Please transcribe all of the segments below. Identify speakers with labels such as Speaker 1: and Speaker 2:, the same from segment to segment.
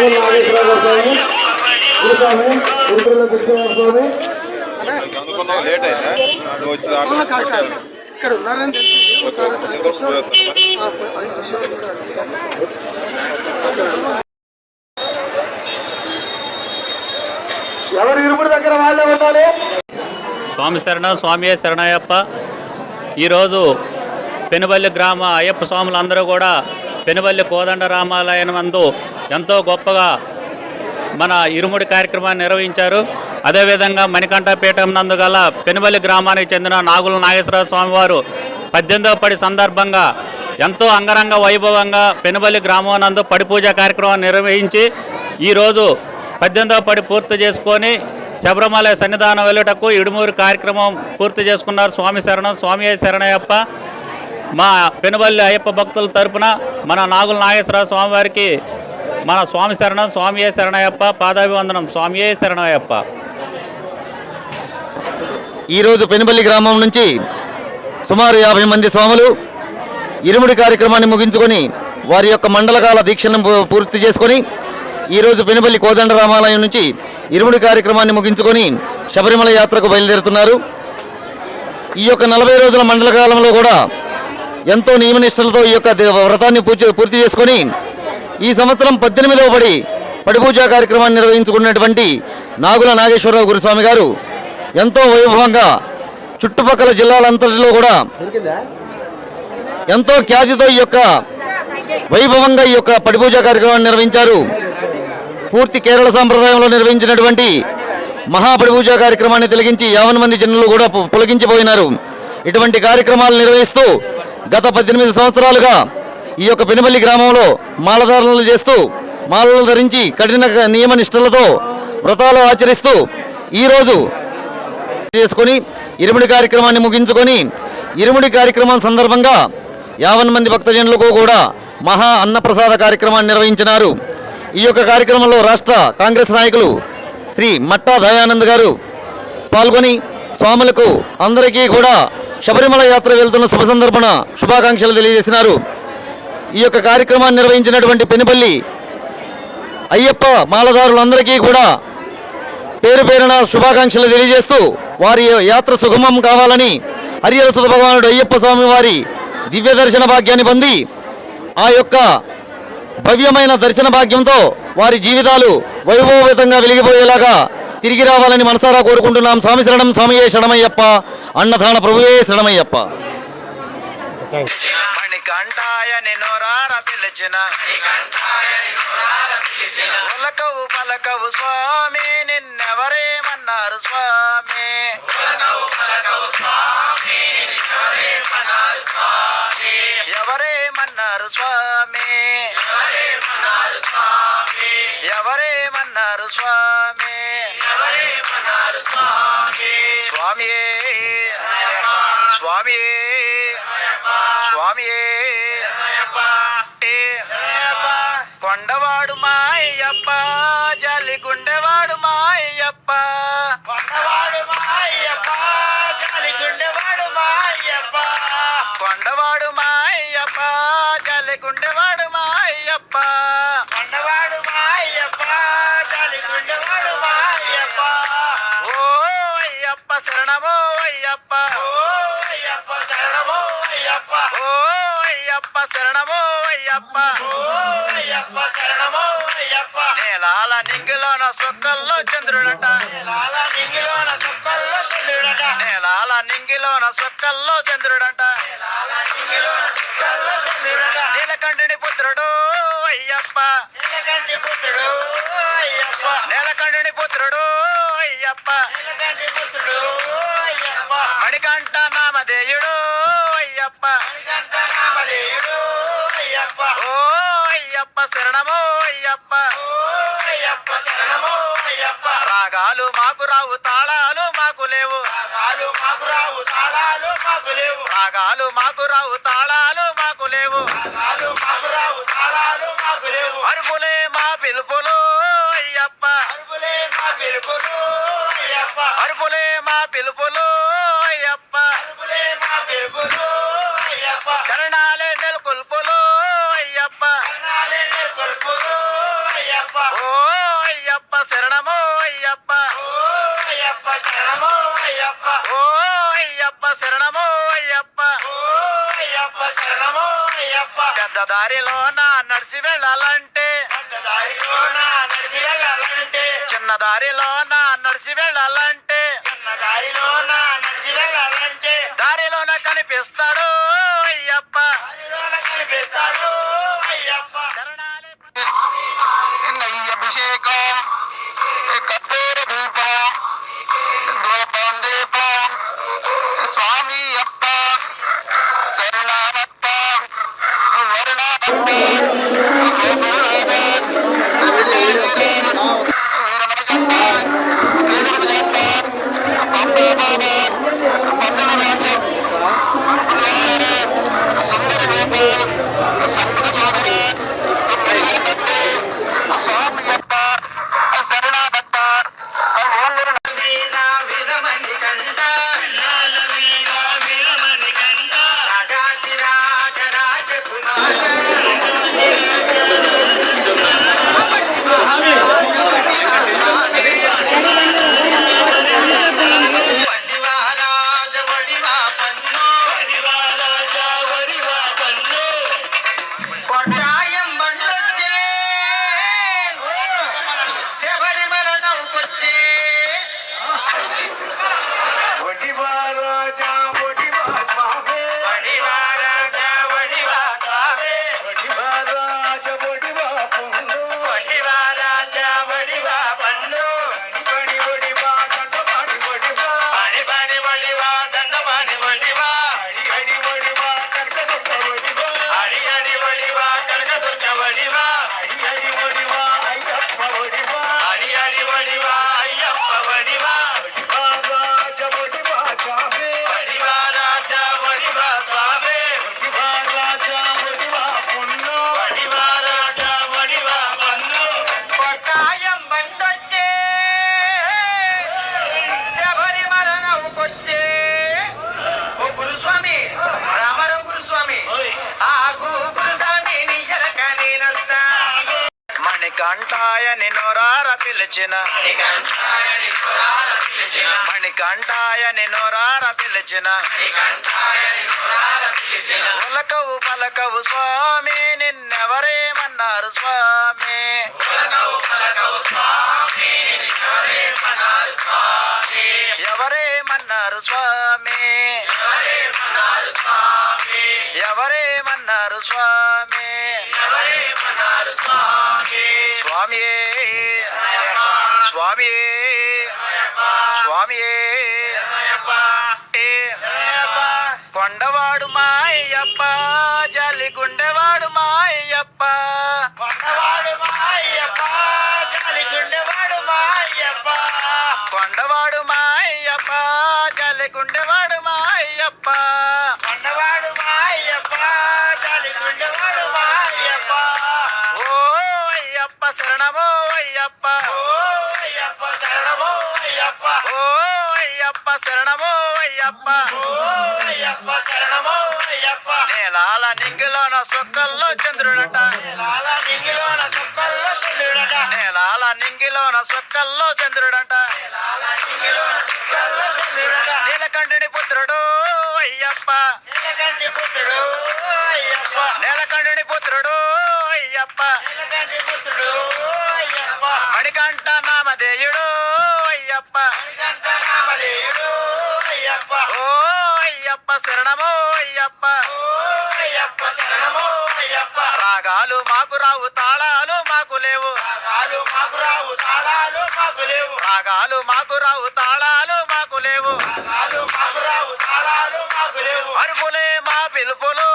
Speaker 1: నాగల్ నాగేశ్వరరావు స్వామి. గురుస్వామి గురుకుల కృష్ణ స్వామి.
Speaker 2: లేట్
Speaker 3: ఇక్కడ ఉన్నారని తెలిసింది
Speaker 1: ఎవరు ఇరుముడి దగ్గర వాళ్ళే ఉండాలి?
Speaker 4: స్వామి శరణ స్వామి శరణయ్యప్ప ఈరోజు పెనుబల్లి గ్రామ అయ్యప్ప స్వాములందరూ కూడా పెనుబల్లి కోదండ రామాలయం అందు ఎంతో గొప్పగా మన ఇరుముడి కార్యక్రమాన్ని నిర్వహించారు. అదేవిధంగా మణికంఠపీఠం నందు గల పెనుబల్లి గ్రామానికి చెందిన నాగుల నాగేశ్వర స్వామివారు పద్దెనిమిదవ పడి సందర్భంగా ఎంతో అంగరంగ వైభవంగా పెనుబల్లి గ్రామం నందు పడి పూజ కార్యక్రమం నిర్వహించి ఈరోజు పద్దెనిమిదవ పడి పూర్తి చేసుకొని శబరిమల సన్నిధానం వెళ్ళటకు ఇడుమూరు కార్యక్రమం పూర్తి చేసుకున్నారు. స్వామి శరణం స్వామి శరణయ్యప్ప మా పెనుబల్లి అయ్యప్ప భక్తుల తరపున మన నాగుల నాగేశ్వర స్వామివారికి మన స్వామి శరణం స్వామి శరణయ్యప్ప పాదాభివందనం. స్వామి శరణయ్యప్ప
Speaker 5: ఈరోజు పెనుబల్లి గ్రామం నుంచి సుమారు యాభై మంది స్వాములు ఇరుముడి కార్యక్రమాన్ని ముగించుకొని వారి యొక్క మండలకాల దీక్షను పూ- పూర్తి చేసుకొని ఈరోజు పెనుబల్లి కోదండ రామాలయం నుంచి ఇరుముడి కార్యక్రమాన్ని ముగించుకొని శబరిమల యాత్రకు బయలుదేరుతున్నారు. ఈ యొక్క నలభై రోజుల మండల కాలంలో కూడా ఎంతో నియమనిష్టలతో ఈ యొక్క వ్రతాన్ని పూర్తి పూర్తి చేసుకొని ఈ సంవత్సరం పద్దెనిమిదవ పడి పడిపూజా కార్యక్రమాన్ని నిర్వహించుకున్నటువంటి నాగుల నాగేశ్వరరావు గురుస్వామి గారు ఎంతో వైభవంగా చుట్టుపక్కల జిల్లాలంతటిలో కూడా ఎంతో ఖ్యాతితో ఈ యొక్క వైభవంగా ఈ యొక్క పడిపూజా కార్యక్రమాన్ని నిర్వహించారు. పూర్తి కేరళ సాంప్రదాయంలో నిర్వహించినటువంటి మహాపడిపూజా కార్యక్రమాన్ని తిలగించి యావన్ మంది జనులు కూడా పొలగించిపోయినారు. ఇటువంటి కార్యక్రమాలు నిర్వహిస్తూ గత పద్దెనిమిది సంవత్సరాలుగా ఈ యొక్క పెనుమల్లి గ్రామంలో మాలధారణలు చేస్తూ మాలలు ధరించి కఠిన నియమ నిష్టలతో వ్రతాలు ఆచరిస్తూ ఈరోజు చేసుకొని ఇరుముడి కార్యక్రమాన్ని ముగించుకొని ఇరుముడి కార్యక్రమం సందర్భంగా యావన్ మంది భక్తజనులకు కూడా మహా అన్నప్రసాద కార్యక్రమాన్ని నిర్వహించినారు. ఈ యొక్క కార్యక్రమంలో రాష్ట్ర కాంగ్రెస్ నాయకులు శ్రీ మట్టా దయానంద్ గారు పాల్గొని స్వాములకు అందరికీ కూడా శబరిమల యాత్ర వెళ్తున్న శుభ సందర్భన శుభాకాంక్షలు తెలియజేసినారు. ఈ యొక్క కార్యక్రమాన్ని నిర్వహించినటువంటి పెనుపల్లి అయ్యప్ప మాలదారులందరికీ కూడా పేరు పేరున శుభాకాంక్షలు తెలియజేస్తూ వారి యాత్ర సుగమం కావాలని హరిహర సుధ భగవానుడు అయ్యప్ప స్వామి వారి దివ్య దర్శన భాగ్యాన్ని పొంది ఆ యొక్క భవ్యమైన దర్శన భాగ్యంతో వారి జీవితాలు వైభవోపేతంగా వెలిగిపోయేలాగా తిరిగి రావాలని మనసారా కోరుకుంటున్నాం. స్వామి శరణం స్వామియే శరణమయ్యప్ప? అన్నదాన ప్రభువే శరణమయ్యప్ప.
Speaker 6: మణికంఠాయ నిన్నోరార పిలిచిన. ఉలకవు పలకవు స్వామి నిన్నెవరేమన్నారు స్వామి? ఎవరేమన్నారు స్వామి? ఎవరేమన్నారు స్వామి? స్వామి స్వామి స్వామియే. ఏ, కొండవాడు మాయప్ప జల్లి గుండెవాడు మాయప్ప కొండవాడు మాయప్ప జల్లి గుండెవాడు మాయప్ప కొండవాడు మాయప్ప జల్లి గుండెవాడు సొక్కల్లో చంద్రుడట. నేలాల నింగిలోన సొక్కల్లో చంద్రుడట. నీలకంఠుని పుత్రుడు అయ్యప్ప. నీలకంఠి పుత్రుడు అయ్యప్ప. నీలకంఠుని పుత్రుడు అయ్యప్ప. మణికంఠ నామధేయుడు అయ్యప్ప. ఓ అయ్యప్ప శరణమో అయ్యప్ప. రాగాలు మాకు రావు తాళాలు మాకు లేవు. రాగాలు మాకు రావు తాళాలు మాకు లేవు. రాగాలు మాకు రావు తాళాలు మాకు లేవు. రాగాలు మాకు రావు తాళాలు మాకు లేవు. అరుపులే మా పిలుపులు అయ్యప్ప. అరుపులే మా పిలుపులు అయ్యప్ప. అరుపులే మా పిలుపులు అయ్యప్ప. అరుపులే మా పిలుపులు అయ్యప్ప. శరణాలే నెలకొల్పులు అయ్యప్ప. శరణాలే నెలకొల్పులు అయ్యప్ప. ఓ అయ్యప్ప శరణమో శరణమో అయ్యప్ప. ఓ అయ్యప్ప శరణమో అయ్యప్ప. ఓ అయ్యప్ప శరణమో అయ్యప్ప. పెద్ద దారిలో నా నడిచి వెళ్ళాలంటే. పెద్ద దారిలో నా నడిచి వెళ్ళాలంటే. చిన్న దారిలో నా నడిచి వెళ్ళాలంటే. చిన్న దారిలో నా నడిచి వెళ్ళాలంటే. దారిలోన కనిపిస్తాడు అయ్యప్ప. దారిలోన కనిపిస్తాడు అయ్యప్ప. శరణాలే అభిషేకం. మణికంఠాయని నోరార పిలిచిన. మణికంఠాయని నోరార పిలిచిన. ఉలకవు పలకవు స్వామి నిన్నెవరేమన్నారు స్వామి? ఎవరేమన్నారు స్వామి? స్వామియే స్వామియే స్వామియే. కొండవాడు మాయప్ప జలి గుండెవాడు మాయప్ప. కొండవాడు మాయప్ప జలి గుండెవాడు మాయప్ప. కొండవాడు మాయప్ప జలి గుండెవాడు నేలాల నింగిలోన సొక్కల్లో చంద్రుడట. నేలాల నింగిలోన సొక్కల్లో చంద్రుడట. నీలకంఠుని పుత్రుడు అయ్యప్ప. నీలకంఠి పుత్రుడు అయ్యప్ప. నీలకంఠుని పుత్రుడు అయ్యప్ప. నీలకంఠి పుత్రుడు అయ్యప్ప శరణమో అయ్యప్ప ఓ అయ్యప్ప శరణమో అయ్యప్ప రాగాలు మాకు రావు తాళాలు మాకు లేవు. రాగాలు మాకు రావు తాళాలు మాకు లేవు. రాగాలు మాకు రావు తాళాలు మాకు లేవు. రాగాలు మాకు రావు తాళాలు మాకు లేవు. అరుపులే మా పిలుపులు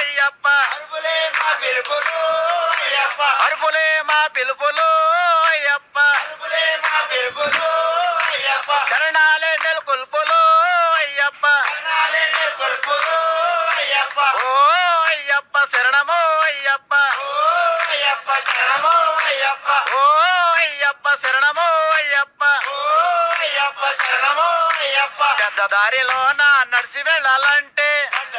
Speaker 6: అయ్యప్ప. అరుపులే మా పిలుపులు అయ్యప్ప శరణమో అయ్యప్ప. ఓ అయ్యప్ప శరణమో అయ్యప్ప. ఓ అయ్యప్ప శరణమో అయ్యప్ప. ఓ అయ్యప్ప శరణమో అయ్యప్ప. పెద్ద దారిలో నా నడిచి వెళ్ళాలంటే. నడిచి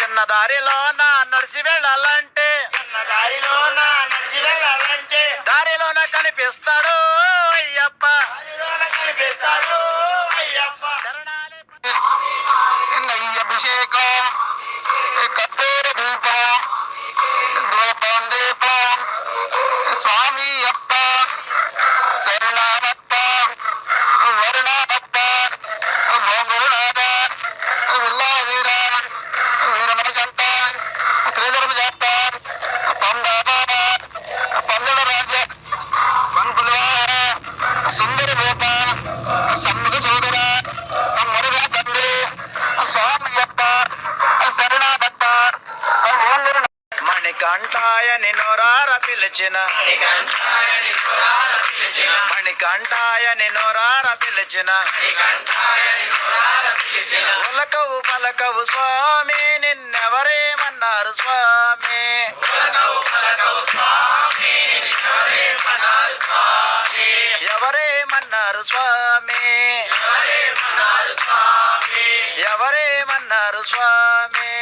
Speaker 6: చిన్న దారిలో నా నడిచి వెళ్ళాలంటే. చిన్న దారిలో నా కనిపిస్తాడు అయ్యప్ప. కనిపిస్తాడు అయ్యప్ప. శరణాలే అభిషేకం పిలిచిన. మణికంఠాయ నిన్నోరార పిలిచిన. ఉలకవు పలకవు స్వామి నిన్నెవరేమన్నారు స్వామి? ఎవరేమన్నారు స్వామి? ఎవరేమన్నారు స్వామి?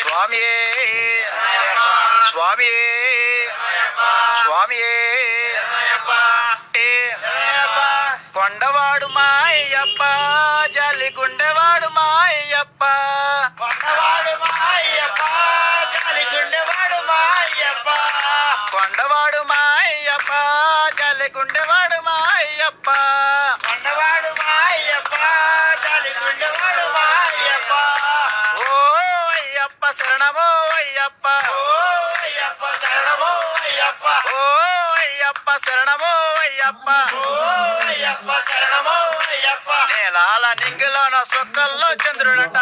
Speaker 6: స్వామి స్వామి. స్వామి. కొండవాడు మాయప్ప జలి గుండెవాడు మాయప్ప. కొండవాడు మాయప్ప జలి గుండెవాడు మాయప్ప. కొండవాడు మాయప్ప జలి గుండెవాడు నేలాల నింగిలోన సొక్కల్లో చంద్రుడట.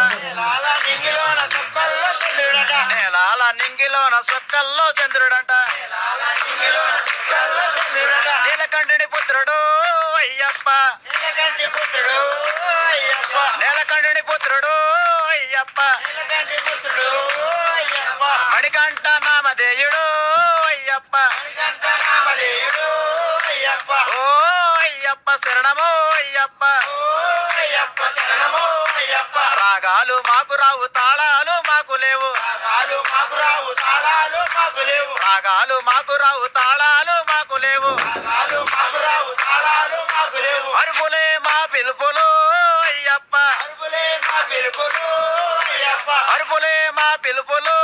Speaker 6: నేలాల నింగిలోన సొక్కల్లో చంద్రుడట. నీలకంఠుని పుత్రుడు అయ్యప్ప. నీలకంఠుని పుత్రుడు అయ్యప్ప. మణికంఠ శరణమో అయ్యప్ప ఓ అయ్యప్ప శరణమో అయ్యప్ప రాగాలు మాకు రావు తాళాలు మాకు లేవు. రాగాలు మాకు రావు తాళాలు మాకు లేవు. రాగాలు మాకు రావు తాళాలు మాకు లేవు. రాగాలు మాకు రావు తాళాలు మాకు లేవు. అరుపులే మా పిలుపులు అయ్యప్ప. అరుపులే మా పిలుపులు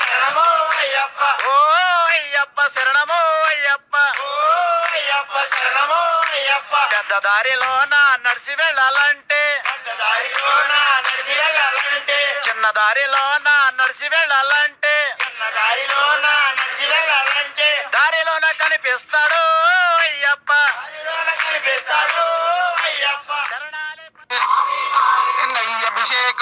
Speaker 6: శరణమో అయ్యప్ప ఓ అయ్యప్ప శరణమో అయ్యప్ప. ఓ అయ్యప్ప శరణమో అయ్యప్ప పెద్ద దారిలో నా నడిచి వెళ్ళాలంటే. పెద్ద దారిలో నా నడిచి వెళ్ళాలంటే. చిన్న దారిలో నా నడిచి వెళ్ళాలంటే చిన్న దారిలో నా నడిచి వెళ్ళాలంటే దారిలోన కనిపిస్తాడు అయ్యప్ప. దారిలోన కనిపిస్తాడు అయ్యప్ప. శరణాలే అభిషేకం